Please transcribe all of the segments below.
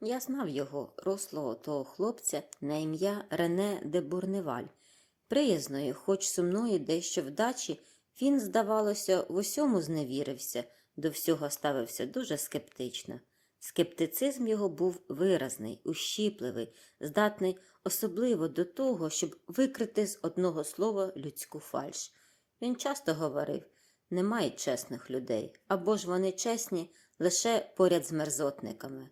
Я знав його, рослого того хлопця на ім'я Рене де Бурневаль. Приязної, хоч сумної дещо вдачі, він, здавалося, в усьому зневірився, до всього ставився дуже скептично. Скептицизм його був виразний, ущіпливий, здатний особливо до того, щоб викрити з одного слова людську фальш. Він часто говорив немає чесних людей, або ж вони чесні лише поряд з мерзотниками.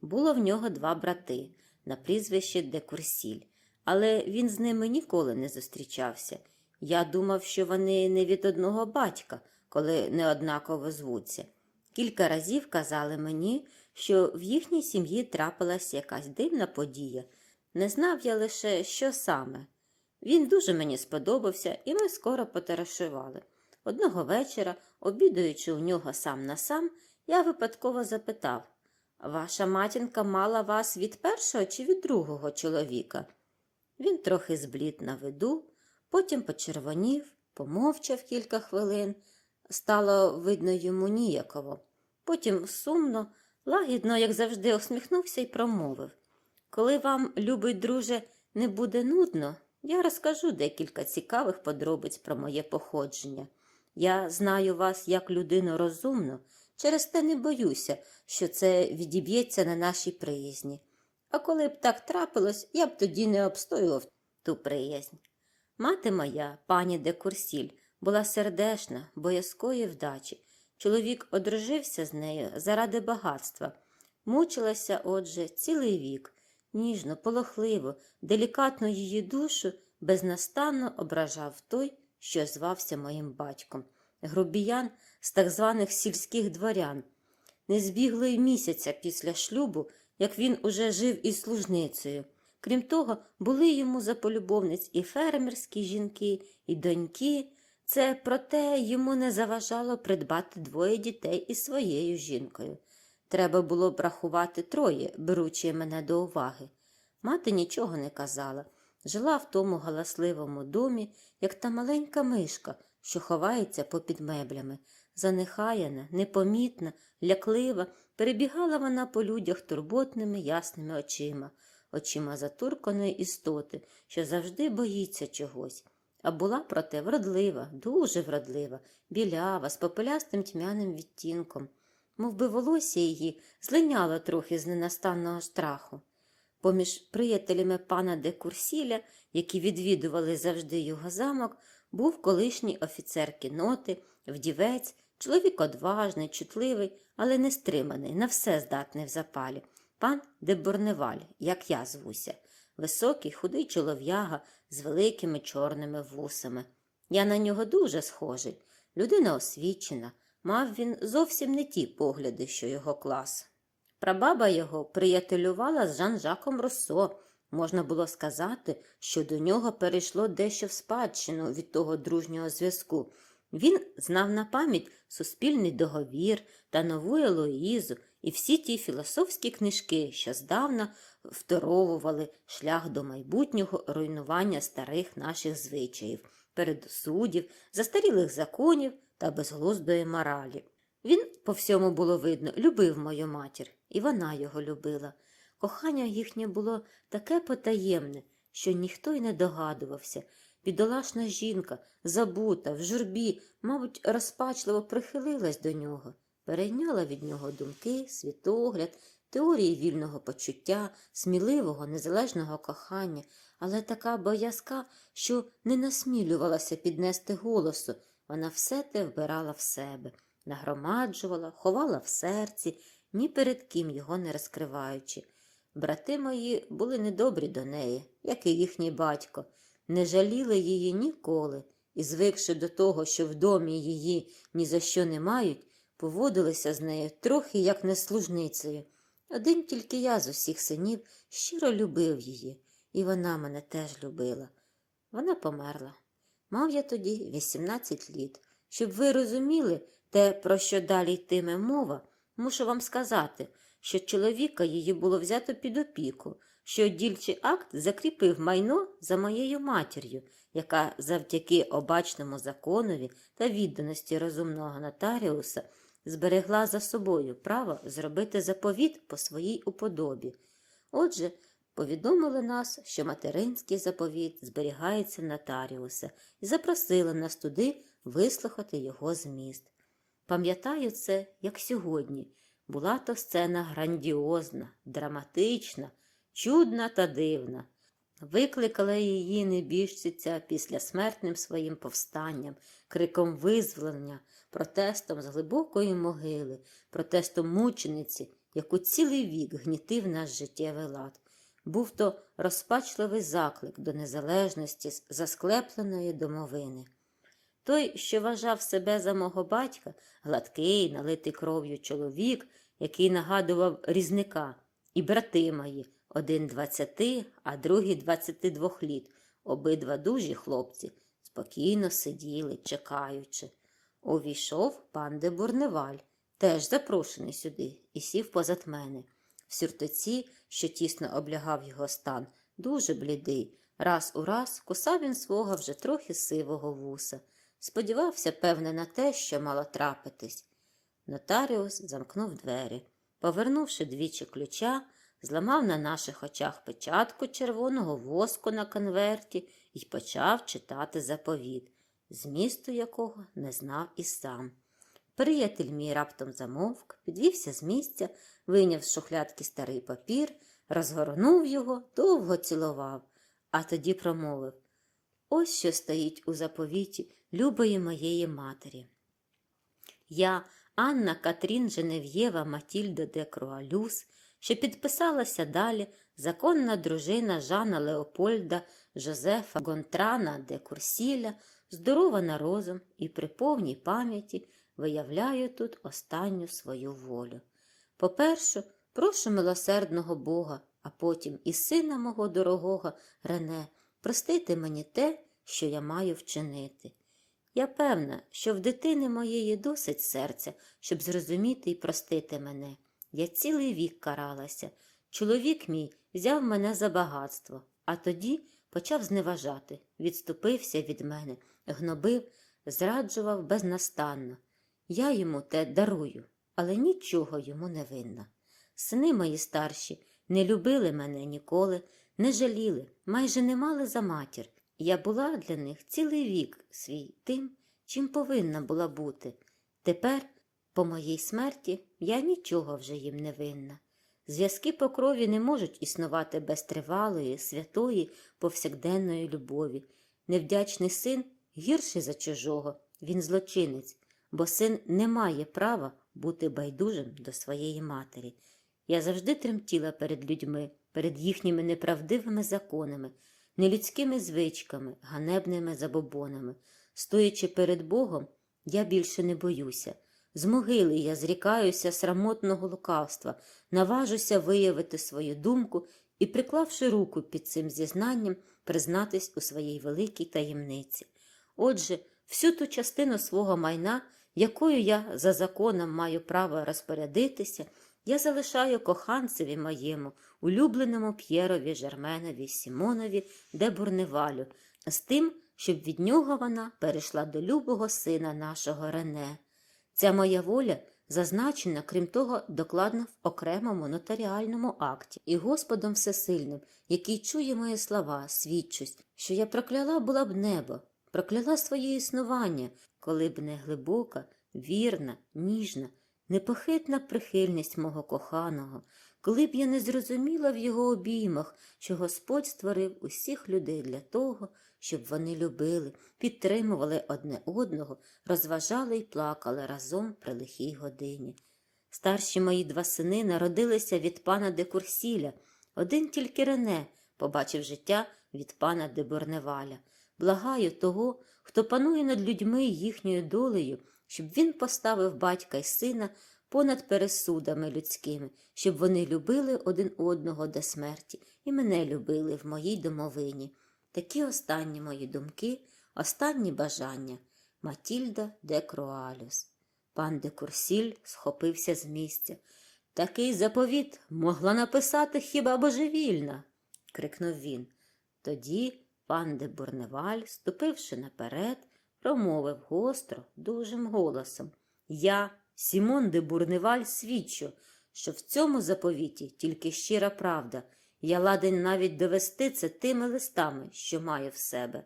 Було в нього два брати на прізвище Декурсіль, але він з ними ніколи не зустрічався. Я думав, що вони не від одного батька, коли не однаково звуться. Кілька разів казали мені, що в їхній сім'ї трапилась якась дивна подія. Не знав я лише, що саме. Він дуже мені сподобався, і ми скоро потарашували. Одного вечора, обідаючи у нього сам на сам, я випадково запитав Ваша матінка мала вас від першого чи від другого чоловіка? Він трохи зблід на виду, потім почервонів, помовчав кілька хвилин. Стало видно йому ніяково. Потім сумно, лагідно, як завжди, усміхнувся і промовив Коли вам, любий друже, не буде нудно, я розкажу декілька цікавих подробиць про моє походження. Я знаю вас як людину розумну, через те не боюся, що це відіб'ється на нашій приязні. А коли б так трапилось, я б тоді не обстоював ту приязнь. Мати моя, пані де Курсіль, була сердешна, боязкої вдачі. Чоловік одружився з нею заради багатства. Мучилася, отже, цілий вік, ніжно, полохливо, делікатно її душу безнастанно ображав той, що звався моїм батьком, грубіян з так званих сільських дворян. Не збігло й місяця після шлюбу, як він уже жив із служницею. Крім того, були йому за полюбовниць і фермерські жінки, і доньки. Це проте йому не заважало придбати двоє дітей із своєю жінкою. Треба було б рахувати троє, беручи мене до уваги. Мати нічого не казала. Жила в тому галасливому домі, як та маленька мишка, що ховається попід меблями. Занехаяна, непомітна, ляклива, перебігала вона по людях турботними ясними очима, очима затурканої істоти, що завжди боїться чогось. А була, проте, вродлива, дуже вродлива, білява, з попелястим тьмяним відтінком, мов би волосся її злиняло трохи з ненастанного страху. Поміж приятелями пана де Курсіля, які відвідували завжди його замок, був колишній офіцер кіноти, вдівець, чоловік одважний, чутливий, але не стриманий, на все здатний в запалі. Пан де Борневаль, як я звуся, високий, худий чолов'яга з великими чорними вусами. Я на нього дуже схожий. Людина освічена, мав він зовсім не ті погляди, що його клас. Прабаба його приятелювала з Жан-Жаком Руссо. Можна було сказати, що до нього перейшло дещо в спадщину від того дружнього зв'язку. Він знав на пам'ять суспільний договір та нову Елоїзу і всі ті філософські книжки, що здавна второвували шлях до майбутнього руйнування старих наших звичаїв, передсудів, застарілих законів та безглуздої моралі. Він, по всьому було видно, любив мою матір, і вона його любила. Кохання їхнє було таке потаємне, що ніхто й не догадувався. Бідолашна жінка, забута, в журбі, мабуть, розпачливо прихилилась до нього, перейняла від нього думки, світогляд, теорії вільного почуття, сміливого, незалежного кохання, але така боязка, що не насмілювалася піднести голосу, вона все те вбирала в себе, нагромаджувала, ховала в серці, ні перед ким його не розкриваючи. Брати мої були недобрі до неї, як і їхній батько, не жаліли її ніколи і, звикши до того, що в домі її ні за що не мають, поводилися з нею трохи як неслужницею. Один тільки я з усіх синів щиро любив її, і вона мене теж любила. Вона померла. Мав я тоді 18 літ. Щоб ви розуміли те, про що далі йтиме мова, мушу вам сказати, що чоловіка її було взято під опіку, що дільчий акт закріпив майно за моєю матір'ю, яка завдяки обачному законові та відданості розумного нотаріуса зберегла за собою право зробити заповіт по своїй уподобі. Отже, повідомили нас, що материнський заповіт зберігається нотаріуса і запросили нас туди вислухати його зміст. Пам'ятаю це, як сьогодні. Була то сцена грандіозна, драматична, чудна та дивна. Викликала її небіжчиця після смертним своїм повстанням, криком визволення, протестом з глибокої могили, протестом мучениці, яку цілий вік гнітив наш життєвий лад. Був то розпачливий заклик до незалежності з засклепленої домовини. Той, що вважав себе за мого батька, гладкий, налитий кров'ю чоловік, який нагадував різника, і брати мої, один двадцяти, а другий двадцяти двох літ, обидва дужі хлопці, спокійно сиділи, чекаючи. Увійшов пан де Бурневаль, теж запрошений сюди, і сів позад мене. В сюртоці, що тісно облягав його стан, дуже блідий. Раз у раз кусав він свого вже трохи сивого вуса. Сподівався, певне, на те, що мало трапитись. Нотаріус замкнув двері. Повернувши двічі ключа, зламав на наших очах печатку червоного воску на конверті і почав читати заповіт, змісту якого не знав і сам. Приятель мій раптом замовк, підвівся з місця, вийняв з шухлядки старий папір, розгорнув його, довго цілував, а тоді промовив Ось що стоїть у заповіті любої моєї матері. Я, Анна Катрін Женев'єва Матільда де Круалюс, що підписалася далі законна дружина Жана Леопольда Жозефа Гонтрана де Курсіля, здорова на розум і при повній пам'яті виявляю тут останню свою волю. По-перше, прошу милосердного Бога, а потім і сина мого дорогого Рене, простити мені те, що я маю вчинити. Я певна, що в дитини моєї досить серця, щоб зрозуміти і простити мене. Я цілий вік каралася. Чоловік мій взяв мене за багатство, а тоді почав зневажати, відступився від мене, гнобив, зраджував безнастанно. Я йому те дарую, але нічого йому не винна. Сини мої старші не любили мене ніколи, не жаліли, майже не мали за матір. Я була для них цілий вік свій тим, чим повинна була бути. Тепер, по моїй смерті, я нічого вже їм не винна. Зв'язки по крові не можуть існувати без тривалої, святої, повсякденної любові. Невдячний син гірший за чужого, він злочинець, бо син не має права бути байдужим до своєї матері. Я завжди тремтіла перед людьми, перед їхніми неправдивими законами, нелюдськими звичками, ганебними забобонами. Стоячи перед Богом, я більше не боюся. З могили я зрікаюся срамотного лукавства, наважуся виявити свою думку і, приклавши руку під цим зізнанням, признатись у своїй великій таємниці. Отже, всю ту частину свого майна, якою я за законом маю право розпорядитися, я залишаю коханцеві моєму, улюбленому П'єрові Жерменові Сімонові де Бурневалю, з тим, щоб від нього вона перейшла до любого сина нашого Рене. Ця моя воля зазначена, крім того, докладно в окремому нотаріальному акті. І Господом Всесильним, який чує мої слова, свідчусь, що я прокляла була б небо, прокляла своє існування, коли б не глибока, вірна, ніжна, непохитна прихильність мого коханого, коли б я не зрозуміла в його обіймах, що Господь створив усіх людей для того, щоб вони любили, підтримували одне одного, розважали й плакали разом при лихій годині. Старші мої два сини народилися від пана де Курсіля, один тільки Рене побачив життя від пана де Борневаля. Благаю того, хто панує над людьми їхньою долею, щоб він поставив батька й сина понад пересудами людськими, щоб вони любили один одного до смерті і мене любили в моїй домовині. Такі останні мої думки, останні бажання. Матільда де Круалюс. Пан де Курсіль схопився з місця. Такий заповіт могла написати хіба божевільна. крикнув він. Тоді пан де Бурневаль, ступивши наперед, промовив гостро, дужим голосом Я, Сімон де Бурневаль свідчив, що в цьому заповіті тільки щира правда. Я ладен навіть довести це тими листами, що маю в себе.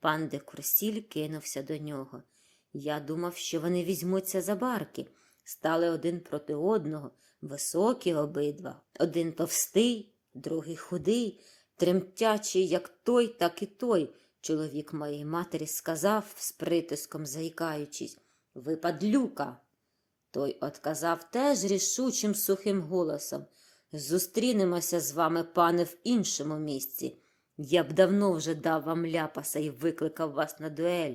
Пан де Курсіль кинувся до нього. Я думав, що вони візьмуться за барки, стали один проти одного, високі обидва, один товстий, другий худий, тремтячий, як той, так і той. Чоловік моєї матері сказав, з притиском заїкаючись, ви падлюка. Той отказав теж рішучим сухим голосом. Зустрінемося з вами, пане, в іншому місці. Я б давно вже дав вам ляпаса і викликав вас на дуель,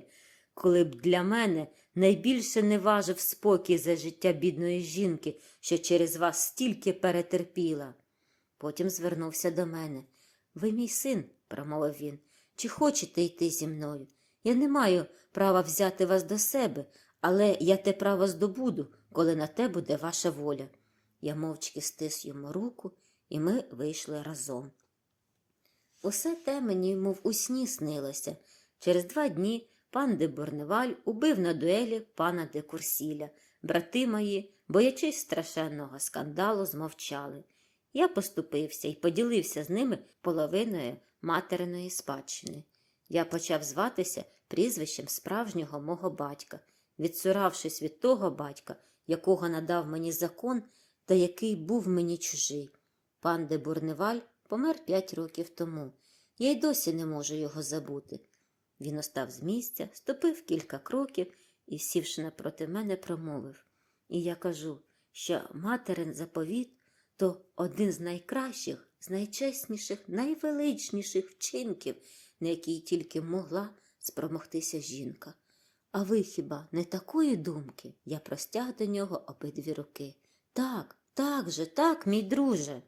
коли б для мене найбільше не важив спокій за життя бідної жінки, що через вас стільки перетерпіла. Потім звернувся до мене. Ви мій син, промовив він, чи хочете йти зі мною? Я не маю права взяти вас до себе, але я те право здобуду, коли на те буде ваша воля. Я мовчки стис йому руку, і ми вийшли разом. Усе те мені, мов у сні снилося. Через два дні пан де Бурневаль убив на дуелі пана де Курсіля. Брати мої, боячись страшенного скандалу, змовчали. Я поступився і поділився з ними половиною материної спадщини. Я почав зватися прізвищем справжнього мого батька, відсуравшись від того батька, якого надав мені закон та який був мені чужий. Пан де Бурневаль помер п'ять років тому. Я й досі не можу його забути. Він остав з місця, ступив кілька кроків і, сівши напроти мене, промовив. І я кажу, що материн заповіт то один з найкращих, з найчесніших, найвеличніших вчинків, на який тільки могла спромогтися жінка. А ви хіба не такої думки? Я простяг до нього обидві руки. Так, так же, так, мій друже.